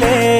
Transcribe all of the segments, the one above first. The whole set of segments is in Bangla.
dile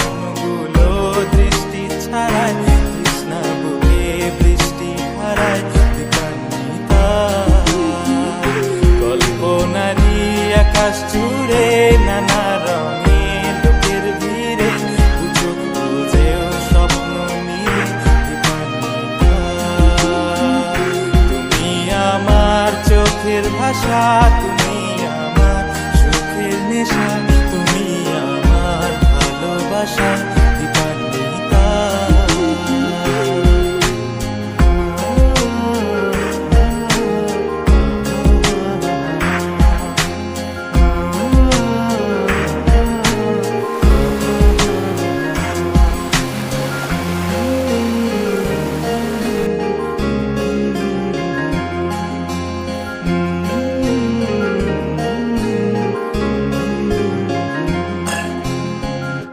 আশা তুমি আমার তুমি আমার ভালোবাসা